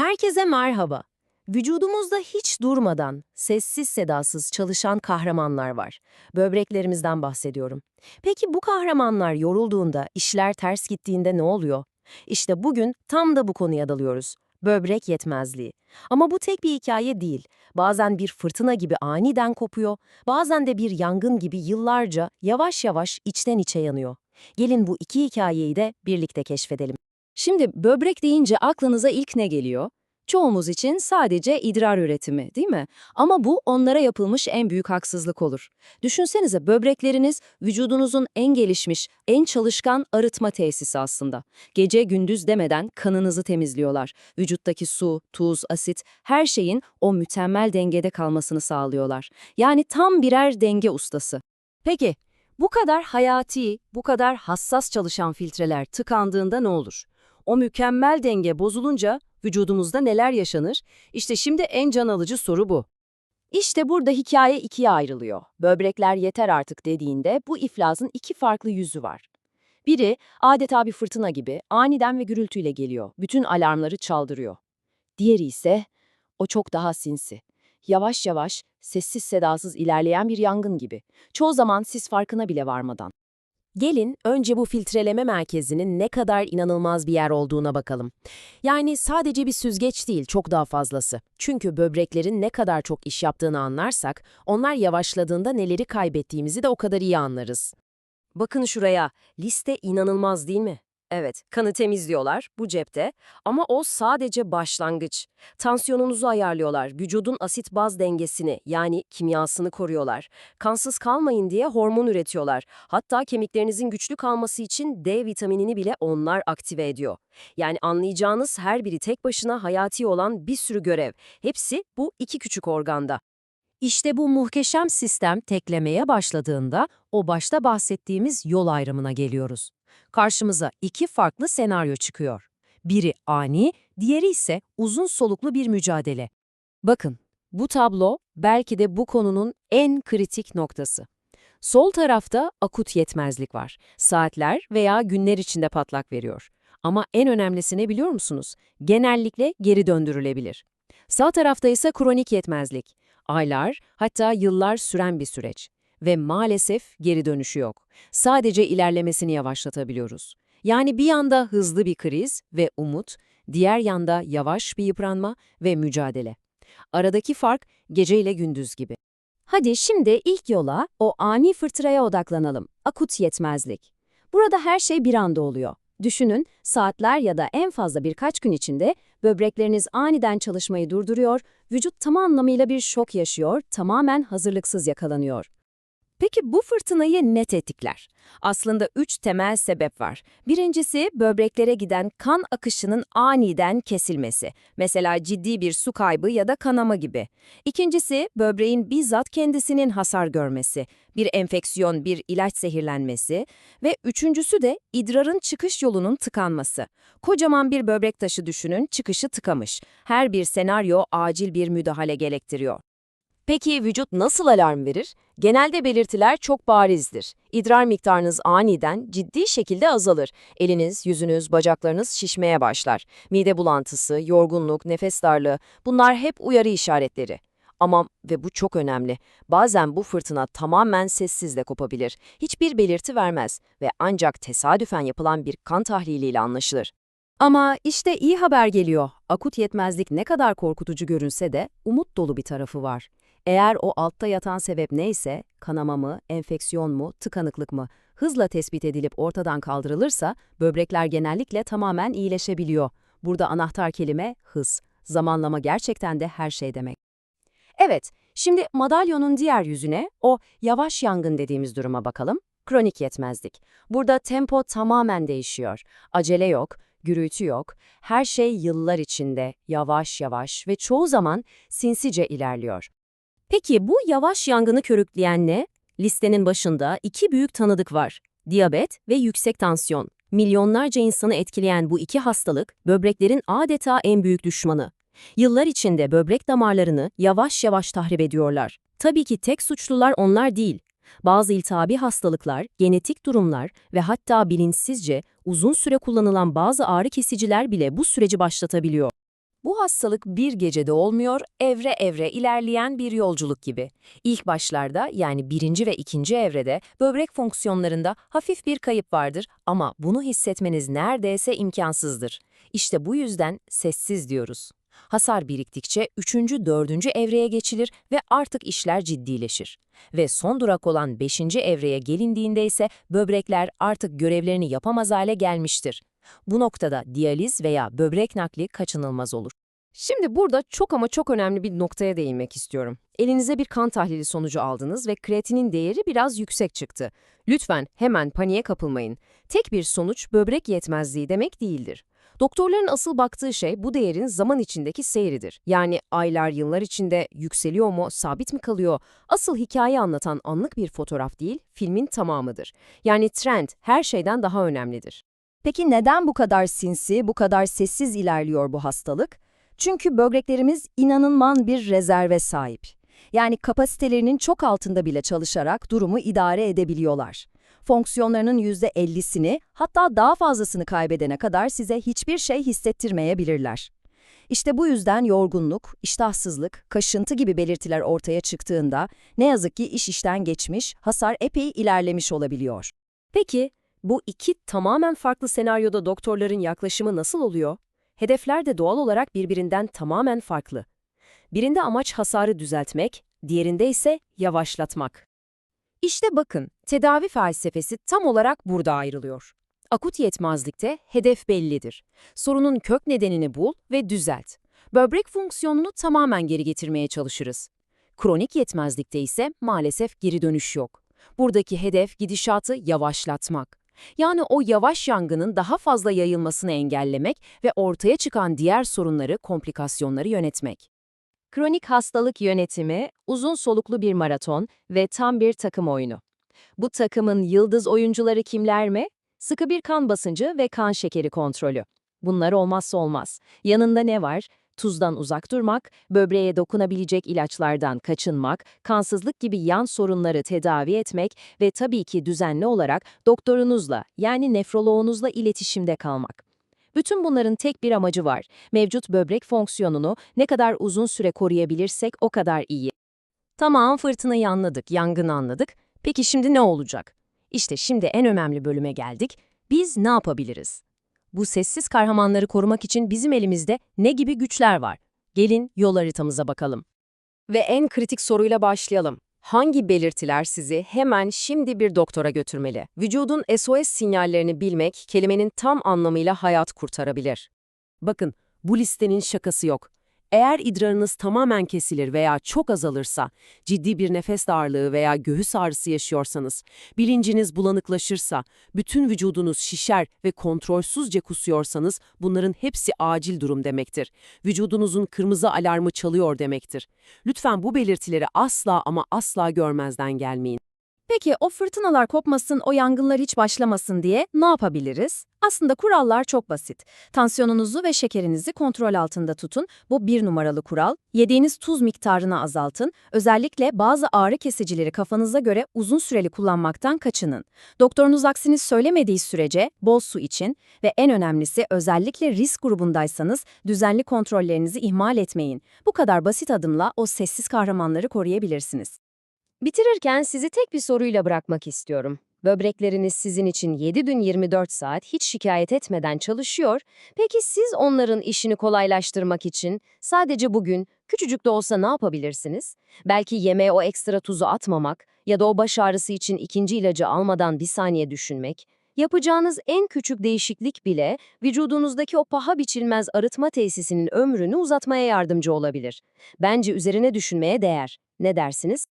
Herkese merhaba. Vücudumuzda hiç durmadan, sessiz sedasız çalışan kahramanlar var. Böbreklerimizden bahsediyorum. Peki bu kahramanlar yorulduğunda, işler ters gittiğinde ne oluyor? İşte bugün tam da bu konuya dalıyoruz. Böbrek yetmezliği. Ama bu tek bir hikaye değil. Bazen bir fırtına gibi aniden kopuyor, bazen de bir yangın gibi yıllarca yavaş yavaş içten içe yanıyor. Gelin bu iki hikayeyi de birlikte keşfedelim. Şimdi böbrek deyince aklınıza ilk ne geliyor? Çoğumuz için sadece idrar üretimi, değil mi? Ama bu onlara yapılmış en büyük haksızlık olur. Düşünsenize böbrekleriniz vücudunuzun en gelişmiş, en çalışkan arıtma tesisi aslında. Gece gündüz demeden kanınızı temizliyorlar. Vücuttaki su, tuz, asit her şeyin o mükemmel dengede kalmasını sağlıyorlar. Yani tam birer denge ustası. Peki, bu kadar hayati, bu kadar hassas çalışan filtreler tıkandığında ne olur? O mükemmel denge bozulunca vücudumuzda neler yaşanır? İşte şimdi en can alıcı soru bu. İşte burada hikaye ikiye ayrılıyor. Böbrekler yeter artık dediğinde bu iflasın iki farklı yüzü var. Biri adeta bir fırtına gibi aniden ve gürültüyle geliyor. Bütün alarmları çaldırıyor. Diğeri ise o çok daha sinsi. Yavaş yavaş, sessiz sedasız ilerleyen bir yangın gibi. Çoğu zaman siz farkına bile varmadan. Gelin önce bu filtreleme merkezinin ne kadar inanılmaz bir yer olduğuna bakalım. Yani sadece bir süzgeç değil, çok daha fazlası. Çünkü böbreklerin ne kadar çok iş yaptığını anlarsak, onlar yavaşladığında neleri kaybettiğimizi de o kadar iyi anlarız. Bakın şuraya, liste inanılmaz değil mi? Evet, kanı temizliyorlar, bu cepte. Ama o sadece başlangıç. Tansiyonunuzu ayarlıyorlar, vücudun asit-baz dengesini yani kimyasını koruyorlar. Kansız kalmayın diye hormon üretiyorlar. Hatta kemiklerinizin güçlü kalması için D vitaminini bile onlar aktive ediyor. Yani anlayacağınız her biri tek başına hayati olan bir sürü görev. Hepsi bu iki küçük organda. İşte bu muhteşem sistem teklemeye başladığında o başta bahsettiğimiz yol ayrımına geliyoruz. Karşımıza iki farklı senaryo çıkıyor. Biri ani, diğeri ise uzun soluklu bir mücadele. Bakın, bu tablo belki de bu konunun en kritik noktası. Sol tarafta akut yetmezlik var. Saatler veya günler içinde patlak veriyor. Ama en önemlisi ne biliyor musunuz? Genellikle geri döndürülebilir. Sağ tarafta ise kronik yetmezlik. Aylar, hatta yıllar süren bir süreç. Ve maalesef geri dönüşü yok. Sadece ilerlemesini yavaşlatabiliyoruz. Yani bir yanda hızlı bir kriz ve umut, diğer yanda yavaş bir yıpranma ve mücadele. Aradaki fark gece ile gündüz gibi. Hadi şimdi ilk yola, o ani fırtınaya odaklanalım. Akut yetmezlik. Burada her şey bir anda oluyor. Düşünün, saatler ya da en fazla birkaç gün içinde böbrekleriniz aniden çalışmayı durduruyor, vücut tam anlamıyla bir şok yaşıyor, tamamen hazırlıksız yakalanıyor. Peki bu fırtınayı ne tetikler? Aslında üç temel sebep var. Birincisi böbreklere giden kan akışının aniden kesilmesi. Mesela ciddi bir su kaybı ya da kanama gibi. İkincisi böbreğin bizzat kendisinin hasar görmesi. Bir enfeksiyon, bir ilaç zehirlenmesi. Ve üçüncüsü de idrarın çıkış yolunun tıkanması. Kocaman bir böbrek taşı düşünün, çıkışı tıkamış. Her bir senaryo acil bir müdahale gerektiriyor. Peki vücut nasıl alarm verir? Genelde belirtiler çok barizdir. İdrar miktarınız aniden ciddi şekilde azalır. Eliniz, yüzünüz, bacaklarınız şişmeye başlar. Mide bulantısı, yorgunluk, nefes darlığı bunlar hep uyarı işaretleri. Ama ve bu çok önemli. Bazen bu fırtına tamamen sessizle kopabilir. Hiçbir belirti vermez ve ancak tesadüfen yapılan bir kan tahliliyle anlaşılır. Ama işte iyi haber geliyor. Akut yetmezlik ne kadar korkutucu görünse de umut dolu bir tarafı var. Eğer o altta yatan sebep neyse, kanama mı, enfeksiyon mu, tıkanıklık mı, hızla tespit edilip ortadan kaldırılırsa böbrekler genellikle tamamen iyileşebiliyor. Burada anahtar kelime hız. Zamanlama gerçekten de her şey demek. Evet, şimdi madalyonun diğer yüzüne, o yavaş yangın dediğimiz duruma bakalım. Kronik yetmezlik. Burada tempo tamamen değişiyor. Acele yok, gürültü yok. Her şey yıllar içinde, yavaş yavaş ve çoğu zaman sinsice ilerliyor. Peki bu yavaş yangını körükleyen ne? Listenin başında iki büyük tanıdık var. Diyabet ve yüksek tansiyon. Milyonlarca insanı etkileyen bu iki hastalık, böbreklerin adeta en büyük düşmanı. Yıllar içinde böbrek damarlarını yavaş yavaş tahrip ediyorlar. Tabii ki tek suçlular onlar değil. Bazı iltihabi hastalıklar, genetik durumlar ve hatta bilinçsizce uzun süre kullanılan bazı ağrı kesiciler bile bu süreci başlatabiliyor. Bu hastalık bir gecede olmuyor, evre evre ilerleyen bir yolculuk gibi. İlk başlarda yani birinci ve ikinci evrede böbrek fonksiyonlarında hafif bir kayıp vardır ama bunu hissetmeniz neredeyse imkansızdır. İşte bu yüzden sessiz diyoruz. Hasar biriktikçe üçüncü, dördüncü evreye geçilir ve artık işler ciddileşir. Ve son durak olan beşinci evreye gelindiğinde ise böbrekler artık görevlerini yapamaz hale gelmiştir. Bu noktada diyaliz veya böbrek nakli kaçınılmaz olur. Şimdi burada çok ama çok önemli bir noktaya değinmek istiyorum. Elinize bir kan tahlili sonucu aldınız ve kreatinin değeri biraz yüksek çıktı. Lütfen hemen paniğe kapılmayın. Tek bir sonuç böbrek yetmezliği demek değildir. Doktorların asıl baktığı şey bu değerin zaman içindeki seyridir. Yani aylar, yıllar içinde yükseliyor mu, sabit mi kalıyor? Asıl hikaye anlatan anlık bir fotoğraf değil, filmin tamamıdır. Yani trend her şeyden daha önemlidir. Peki neden bu kadar sinsi, bu kadar sessiz ilerliyor bu hastalık? Çünkü böbreklerimiz inanılmaz bir rezerve sahip. Yani kapasitelerinin çok altında bile çalışarak durumu idare edebiliyorlar. Fonksiyonlarının %50'sini hatta daha fazlasını kaybedene kadar size hiçbir şey hissettirmeyebilirler. İşte bu yüzden yorgunluk, iştahsızlık, kaşıntı gibi belirtiler ortaya çıktığında ne yazık ki iş işten geçmiş, hasar epey ilerlemiş olabiliyor. Peki, bu iki tamamen farklı senaryoda doktorların yaklaşımı nasıl oluyor? Hedefler de doğal olarak birbirinden tamamen farklı. Birinde amaç hasarı düzeltmek, diğerinde ise yavaşlatmak. İşte bakın, tedavi felsefesi tam olarak burada ayrılıyor. Akut yetmezlikte hedef bellidir. Sorunun kök nedenini bul ve düzelt. Böbrek fonksiyonunu tamamen geri getirmeye çalışırız. Kronik yetmezlikte ise maalesef geri dönüş yok. Buradaki hedef gidişatı yavaşlatmak. Yani o yavaş yangının daha fazla yayılmasını engellemek ve ortaya çıkan diğer sorunları, komplikasyonları yönetmek. Kronik hastalık yönetimi, uzun soluklu bir maraton ve tam bir takım oyunu. Bu takımın yıldız oyuncuları kimler mi? Sıkı bir kan basıncı ve kan şekeri kontrolü. Bunlar olmazsa olmaz. Yanında ne var? Tuzdan uzak durmak, böbreğe dokunabilecek ilaçlardan kaçınmak, kansızlık gibi yan sorunları tedavi etmek ve tabii ki düzenli olarak doktorunuzla yani nefroloğunuzla iletişimde kalmak. Bütün bunların tek bir amacı var. Mevcut böbrek fonksiyonunu ne kadar uzun süre koruyabilirsek o kadar iyi. Tamam fırtınayı anladık, yangını anladık. Peki şimdi ne olacak? İşte şimdi en önemli bölüme geldik. Biz ne yapabiliriz? Bu sessiz kahramanları korumak için bizim elimizde ne gibi güçler var? Gelin yol haritamıza bakalım. Ve en kritik soruyla başlayalım. Hangi belirtiler sizi hemen şimdi bir doktora götürmeli? Vücudun SOS sinyallerini bilmek kelimenin tam anlamıyla hayat kurtarabilir. Bakın, bu listenin şakası yok. Eğer idrarınız tamamen kesilir veya çok azalırsa, ciddi bir nefes darlığı veya göğüs ağrısı yaşıyorsanız, bilinciniz bulanıklaşırsa, bütün vücudunuz şişer ve kontrolsüzce kusuyorsanız bunların hepsi acil durum demektir. Vücudunuzun kırmızı alarmı çalıyor demektir. Lütfen bu belirtileri asla ama asla görmezden gelmeyin. Peki o fırtınalar kopmasın, o yangınlar hiç başlamasın diye ne yapabiliriz? Aslında kurallar çok basit. Tansiyonunuzu ve şekerinizi kontrol altında tutun. Bu bir numaralı kural. Yediğiniz tuz miktarını azaltın. Özellikle bazı ağrı kesicileri kafanıza göre uzun süreli kullanmaktan kaçının. Doktorunuz aksini söylemediği sürece bol su için ve en önemlisi özellikle risk grubundaysanız düzenli kontrollerinizi ihmal etmeyin. Bu kadar basit adımla o sessiz kahramanları koruyabilirsiniz. Bitirirken sizi tek bir soruyla bırakmak istiyorum. Böbrekleriniz sizin için 7 gün 24 saat hiç şikayet etmeden çalışıyor. Peki siz onların işini kolaylaştırmak için sadece bugün küçücük de olsa ne yapabilirsiniz? Belki yemeğe o ekstra tuzu atmamak ya da o baş ağrısı için ikinci ilacı almadan bir saniye düşünmek. Yapacağınız en küçük değişiklik bile vücudunuzdaki o paha biçilmez arıtma tesisinin ömrünü uzatmaya yardımcı olabilir. Bence üzerine düşünmeye değer. Ne dersiniz?